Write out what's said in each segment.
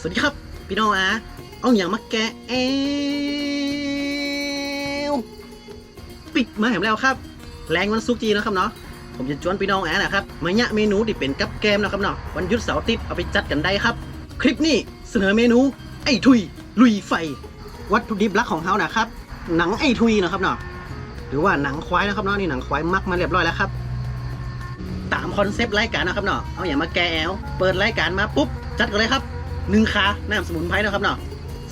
สวัสดีครับ พี่น้องอาเอาอย่างมาแกะเอวปิดมาแหมแล้วครับ แรงวันซุกจีนะครับเนาะผมจะชวนพี่น้องแอานะครับมาเนี่ยเมนูที่เป็นกับแกมนะครับเนาะวันยุดเสาร์อาทิตย์เอาไปจัดกันได้ครับ คลิปนี้เสนอเมนู ไอ้ทุย ลุยไฟ วัตถุดิบลักของเฮานะครับ หนังไอ้ทุยนะครับเนาะหรือว่าหนังควายนะครับเนาะนี่หนังควายมักมาเรียบร้อยแล้วครับตามคอนเซปต์รายการนะครับเนาะเอาอย่างมาแกแอลเปิดรายการมาปุ๊บ จัดกันเลยครับ หนึ่งขาน้ำสมุนไพรนะครับเนาะ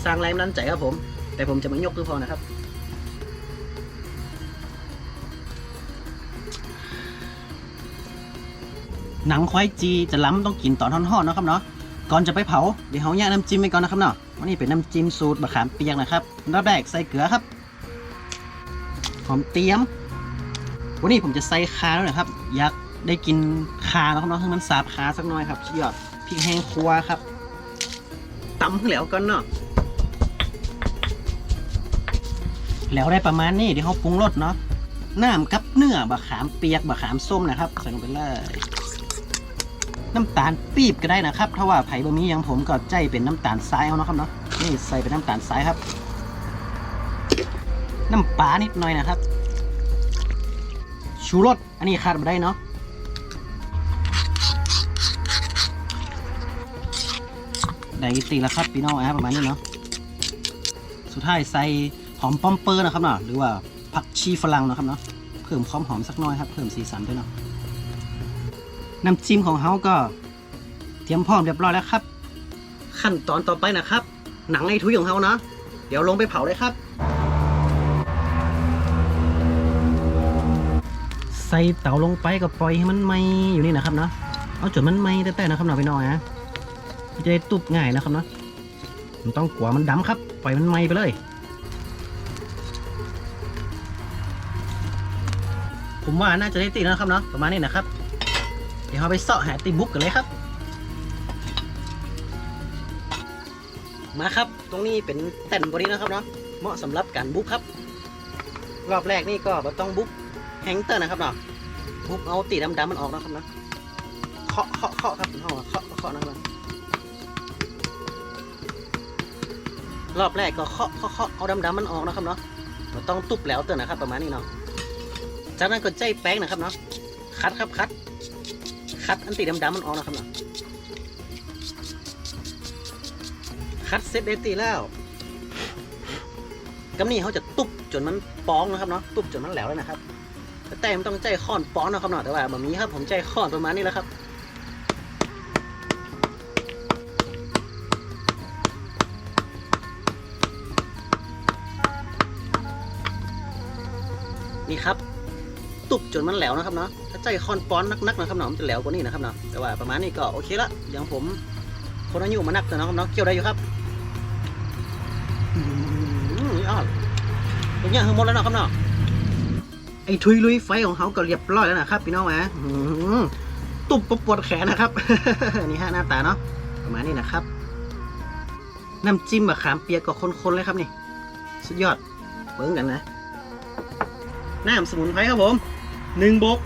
สร้างแรงบันดาลใจครับผม แต่ผมจะไม่ยกคือพอนะครับหนังควายจีจะล้ำต้องกินตอนห่อนๆนะครับเนาะ ก่อนจะไปเผาเดี๋ยวเขาแยกน้ำจิ้มไปก่อนนะครับเนาะวันนี้เป็นน้ำจิ้มสูตรบะขามเปียกนะครับอันดับแรกใส่เกลือครับ หอมเตรียม วันนี้ผมจะใส่คาแล้วนะครับ อยากได้กินคานะครับเนาะให้มันสาบคาสักหน่อยครับสุดยอดพริกแห้งครัวครับ ตำแล้วก่อนเนาะแล้วได้ประมาณนี้เดี๋ยวเขาปรุงรสเนาะน้ำกับเนื้อบะขามเปียกบะขามส้มนะครับใส่ลงไปเลยน้ำตาลปี๊บก็ได้นะครับ ถ้าว่าไผ่บะหมี่ยังผมก็ใจเป็นน้ำตาลทรายเอาเนาะครับเนาะนี่ใส่เป็นน้ำตาลทรายครับ น้ำปลานิดหน่อยนะครับ ชูรสอันนี้ขาดไม่ได้เนาะ ได้ตีแล้วครับพี่น้องนะประมาณนี้เนาะสุดท้ายใส่หอมป้อมเปอร์นะครับเนาะหรือว่าผักชีฝรั่งนะครับเนาะเพิ่มความหอมสักน้อยครับเพิ่มสีสันด้วยเนาะน้ำจิ้มของเขาก็เตรียมพร้อมเรียบร้อยแล้วครับ ขั้นตอนต่อไปนะครับ หนังไอ้ทุยของเขาเนาะเดี๋ยวลงไปเผาเลยครับ ใส่เตาลงไปก็ปล่อยให้มันไหมอยู่นี่นะครับเนาะเอาจนมันไหมแต่ๆนะครับเนาะพี่น้อยนะ จะได้ตุบง่ายนะครับเนาะมันต้องกลัวมันดำครับ ปล่อยมันไหมไปเลย ผมว่าน่าจะได้ติดแล้วครับเนาะประมาณนี้นะครับ เดี๋ยวเราไปเสาะหาติบุ๊กกันเลยครับ มาครับ ตรงนี้เป็นแต่นบรินะครับเนาะเหมาะสำหรับการบุ๊กครับ รอบแรกนี่ก็บต้องบุ๊กแฮงเตอร์นะครับเนาะปุ๊บเอาตีดำๆมันออกนะครับนะเคาะเคาะเคาะครับห้อเคาะเคาะนะครับ รอบแรกก็เคาะเคาะเคาะเอาดำๆมันออกนะครับเนาะเราต้องตุบแล้วเตอร์นะครับประมาณนี้เนาะจากนั้นก็ใจแป้งนะครับเนาะคัดครับคัดคัดอันตีดำๆมันออกนะครับเนาะคัดเสร็จได้ตีแล้วกำนี่เขาจะตุบจนมันป้องนะครับเนาะตุบจนมันแหลวเลยนะครับแต่ไมันต้องใจค้อนป้อนนะครับเนาะแต่ว่าแบบนี้ครับผมใจค้อนประมาณนี้แล้วครับ นี่ครับ ตุบจนมันแหลวนะครับเนาะถ้าใจคอนป้อนนักๆนะครับเนาะมันจะแหลวกว่านี้นะครับเนาะแต่ว่าประมาณนี้ก็โอเคละเดี๋ยวผมคนอายุมานักแต่นะครับเนาะเกี่ยวได้อยู่ครับอืมนี่อะเป็นอย่างทั้งหมดแล้วเนาะครับเนาะไอ้ทุยลุยไฟของเขาก็เรียบร้อยแล้วนะครับพี่น้องนะตุบปปวดแขนนะครับนี่ฮะหน้าตาเนาะประมาณนี้นะครับน้ำจิ้มมะขามเปียกก็คนๆเลยครับนี่ สุดยอดเบิ้งกันนะ น้ำสมุนไพรครับผมหนึ่งบก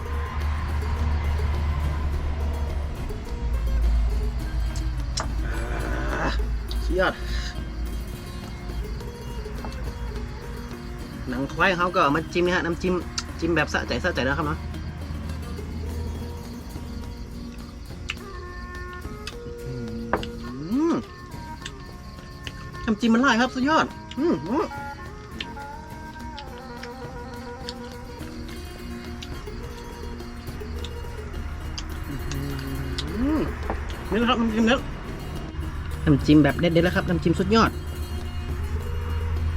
สุดยอดหนังควายของเขาก็มาจิ้มนะฮะน้ำจิ้มจิ้มแบบสะใจสะใจนะครับเนาะน้ำจิ้มมันหลายครับ สุดยอด อืม นี่นะครับน้ำจิ้มเนื้อน้ำจิ้มแบบเด็ดๆแล้วครับน้ำจิ้มสุดยอด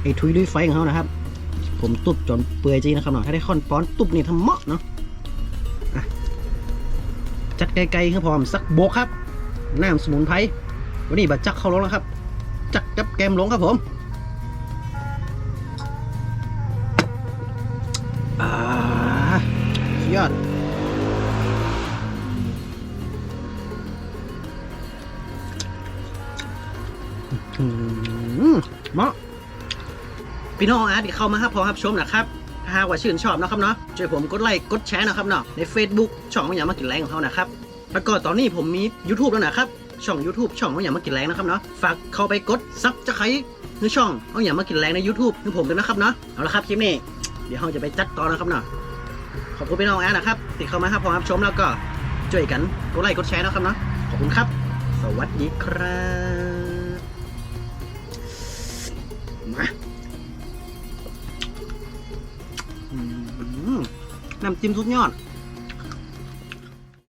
ไอ้ทุยด้วยไฟของเขานะครับ ผมตุบจนเปื่อยจริงนะครับเนาะถ้าได้ค่อนป้อนตุบนี่ทำเหมาะเนาะจัดไกลๆครับพร้อมสักโบกครับน้ำสมุนไพรวันนี้บัดจักเข้าลงแล้วครับ จักกับแกมลงครับผม เหมาะพี่น้องอาร์ตเข้ามาครับพอครับชมนะครับถ้าหากว่าชื่นชอบนะครับเนาะช่วยผมกดไลค์กดแชร์นะครับเนาะใน Facebook ช่องมันอยามากินแรงของเขานะครับแล้วก็ตอนนี้ผมมี YouTube แล้วนะครับช่อง YouTube ช่องเอาอย่ามากินแรงนะครับเนาะฝากเข้าไปกดซับจะใครในช่องเอาอย่ามากินแรงใน YouTube คือผมด้วยนะครับเนาะเอาละครับคลิปนี้เดี๋ยวเราจะไปจัดต่อนะครับเนาะขอบคุณพี่น้องแอนนะครับที่เข้ามาครับพอครับชมแล้วก็ช่วยกันกดไลค์กดแชร์นะครับเนาะขอบคุณครับ สวัสดีครับ น้ำจิ้มสุดยอด